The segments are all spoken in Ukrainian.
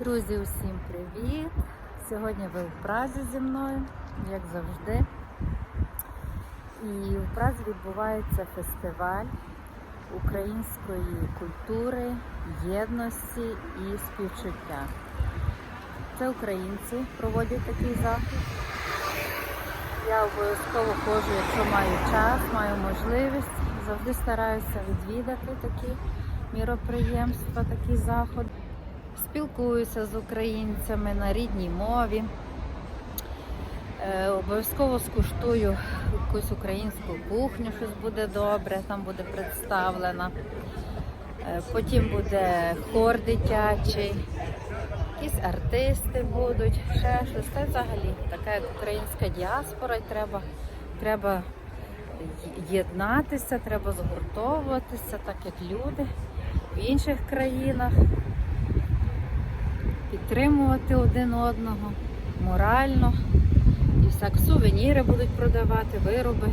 Друзі, усім привіт! Сьогодні ви в Празі зі мною, як завжди. І в Празі відбувається фестиваль української культури, єдності і співчуття. Це українці проводять такий захід. Я обов'язково ходжу, якщо маю час, маю можливість. Завжди стараюся відвідати такі міроприємства, такі заходи. Спілкуюся з українцями на рідній мові. Е, обов'язково скуштую якусь українську кухню, щось буде добре, там буде представлено. Е, потім буде хор дитячий, якісь артисти будуть, ще щось. Й взагалі така як українська діаспора, і треба, треба єднатися, треба згуртовуватися, так як люди в інших країнах підтримувати один одного морально. І всяк сувеніри будуть продавати, вироби.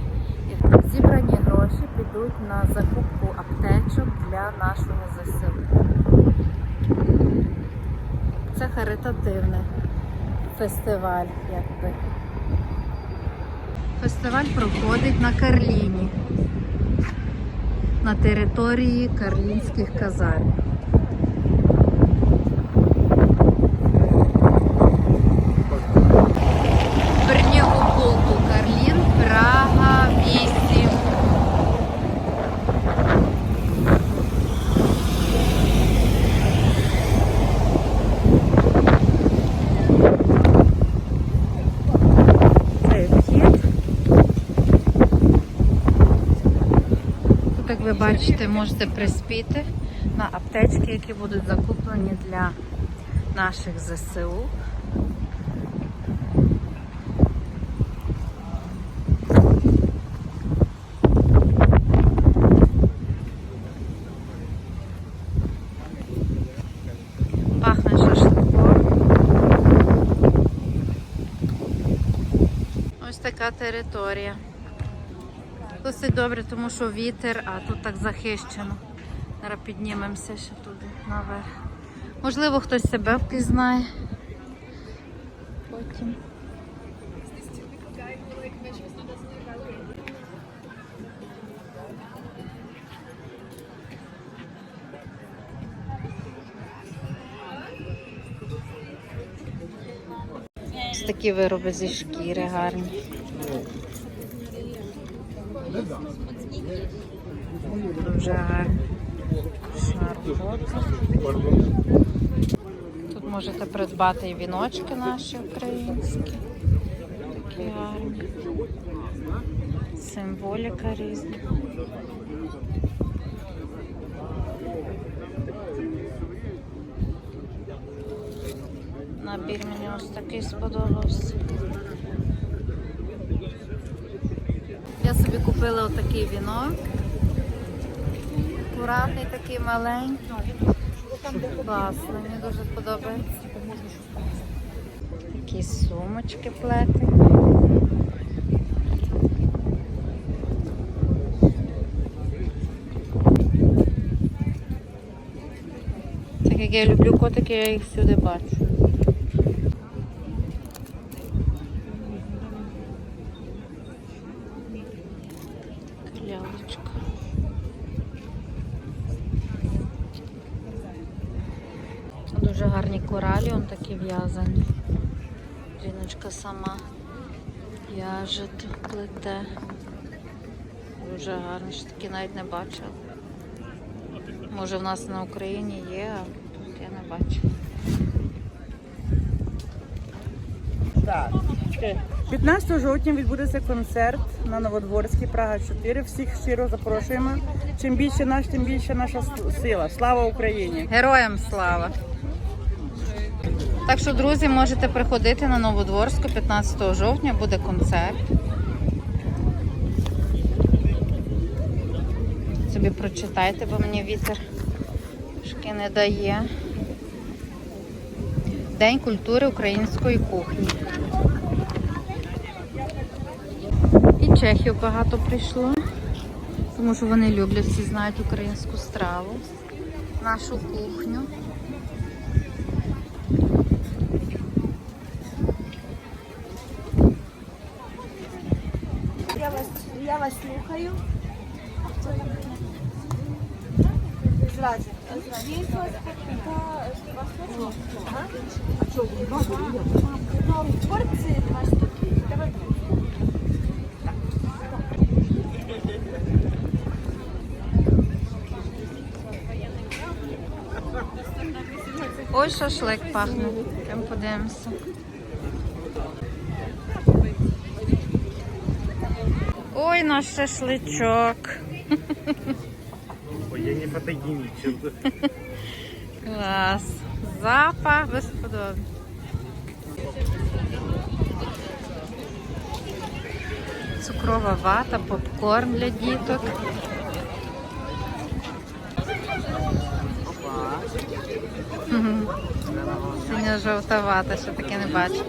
І зібрані гроші підуть на закупку аптечок для нашого ЗСУ. Це харитативний фестиваль, якби. Фестиваль проходить на Карліні, на території Карлінських казарм. Вернігу полку Карлін, Прага, 8. Це вхід. Тут, як ви бачите, можете приспіти на аптечки, які будуть закуплені для наших ЗСУ. Пахне шашликом. Ось така територія. Досить добре, тому що вітер, а тут так захищено. Зараз піднімемося ще туди наверх. Можливо, хтось себе впізнає. Потім. Ось такі вироби зі шкіри гарні. Дуже. Тут можете придбати і віночки наші українські. Такі гарні. Символіка різна. Набір мені ось такий сподобався. Я собі купила отакий вінок. Акуратний такий маленький. Класно, мені дуже подобається. Такі сумочки плети. Так як я люблю котики, я їх всюди бачу. В'яже, тут плете. Дуже гарні, що такі навіть не бачила. Може в нас на Україні є, а тут я не бачила. Так. 15 жовтня відбудеться концерт на Новодворській, Прага 4. Всіх щиро запрошуємо. Чим більше наш, тим більше наша сила. Слава Україні! Героям слава! Так що, друзі, можете приходити на Новодворську 15 жовтня, буде концерт. Собі прочитайте, бо мені вітер трошки не дає. День культури української кухні. І чехів багато прийшло, тому що вони люблять, всі знають українську страву, нашу кухню. Слухаю. Зразу. Є у. Ой, шашлик пахне. Прям подивимося. Ой, наш шашличок. Ой, я не фотогеничен. Клас. Запах безподобний. Цукрова вата, попкорн для діток. Мгм. Синя-жовта вата, ще таке не бачу.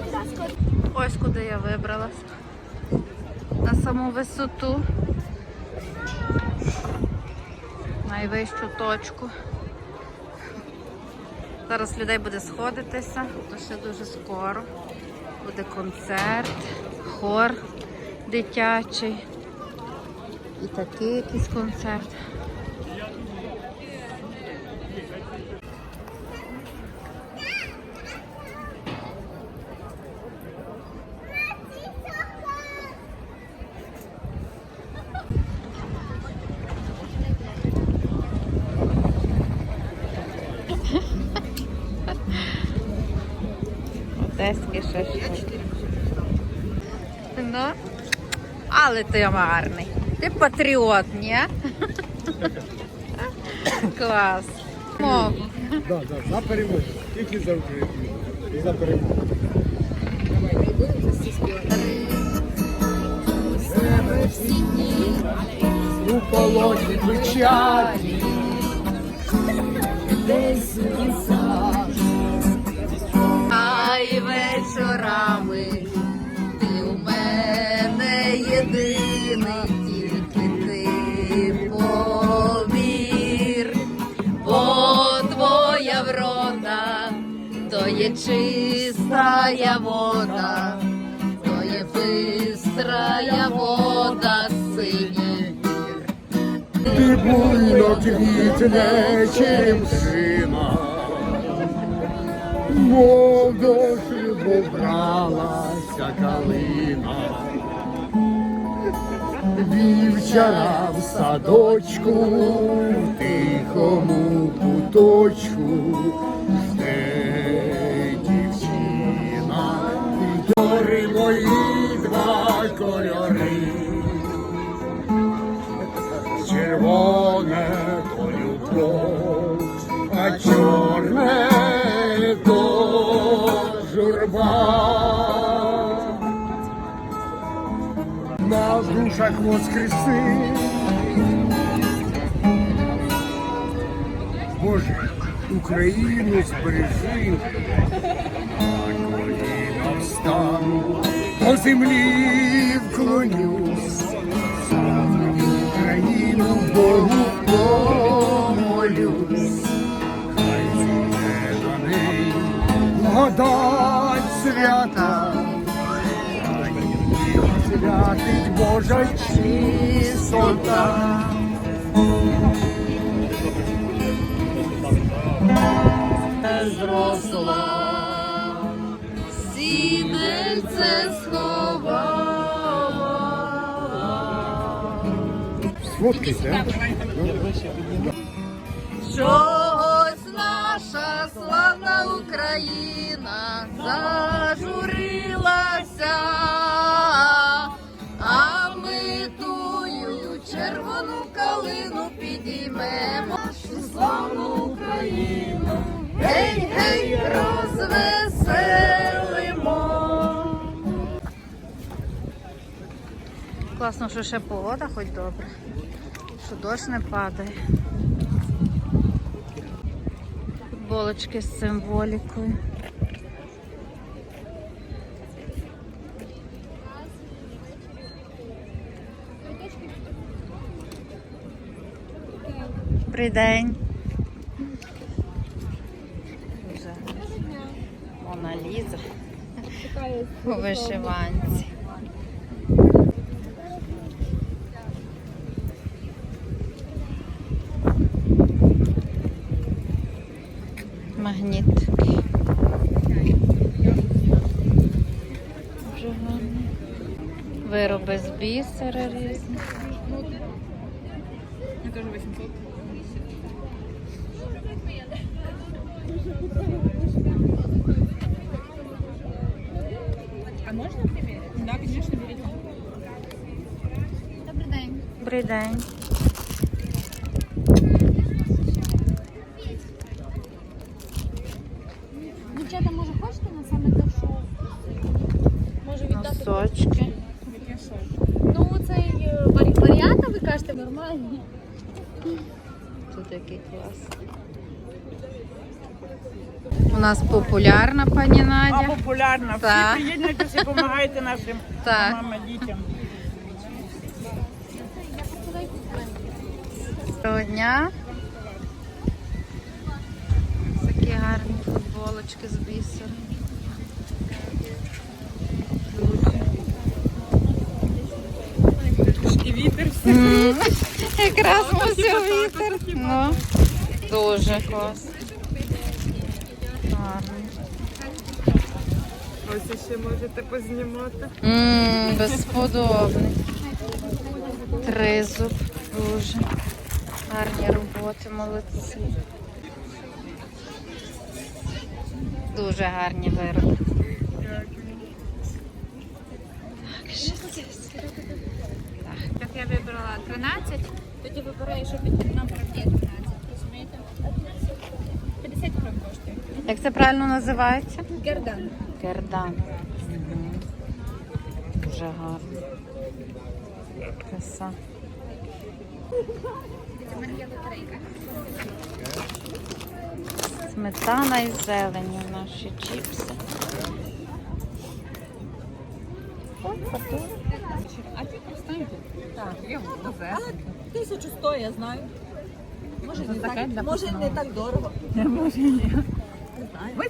Ось куди я вибралась. Саму висоту. Найвищу точку. Зараз людей буде сходитися, то ще дуже скоро. Буде концерт, хор дитячий. І такий якийсь концерт. Шашлик. Ну, але ти гарний. Ти патріот, ні? Клас. Да, да, за перемогу. Тільки за Україну. І за перемогу. У полоні печалі. Ай чистая вода, то є бистрая вода, синій вір. Ти буйно квітне, чим сина. Мов до калина. Вівчара в садочку, в тихому куточку, Дори мої два кольори. Червоне то любов, а чорне то журба. На душах воскреси. Боже, Україну збережи, коліна встану, до землі вклонюсь. Україну Богу помолюсь, хай зійде до неї благодать свята, хай її святить Божа чистота. зросла, Чогось наша славна Україна зажурилася, а ми тую червону калину підіймемо нашу славну Україну. Гей, гей, розвеселимо. Класно, що ще погода хоч добре, що дощ не падає. Футболочки з символікою. Добрий день. Мона Ліза у вишиванці. Магніт такий. Дуже гарний. Вироби з бісера різні. А можно примерить? Да, конечно, берите. Добрий день. Добрий день. Який клас. У нас популярна пані А Надя. популярна. Так. Всі приєднуйтеся, допомагайте нашим Так. мамам, дітям. Доброго дня. Такі гарні футболочки з бісером. І вітер М, Якраз мусив вітер. Ну, дуже клас. Гарний. Ось ще можете познімати. Ммм, безподобний. Тризуб. Дуже. Гарні роботи, молодці. Дуже гарні вироби. Так, що це? Як я вибрала 13, тоді вибираю, що нам правдіє розумієте? 50 гривень коштує. Як це правильно називається? Гердан. Гердан. Мгм. Дуже гарно. Краса. Це мене лотерейка. Сметана і зелені наші чіпси. А ти поставь. Так, я буду везти. 1100, я знаю. Може, не так, може не так дорого. Не Може ні. Не знаю.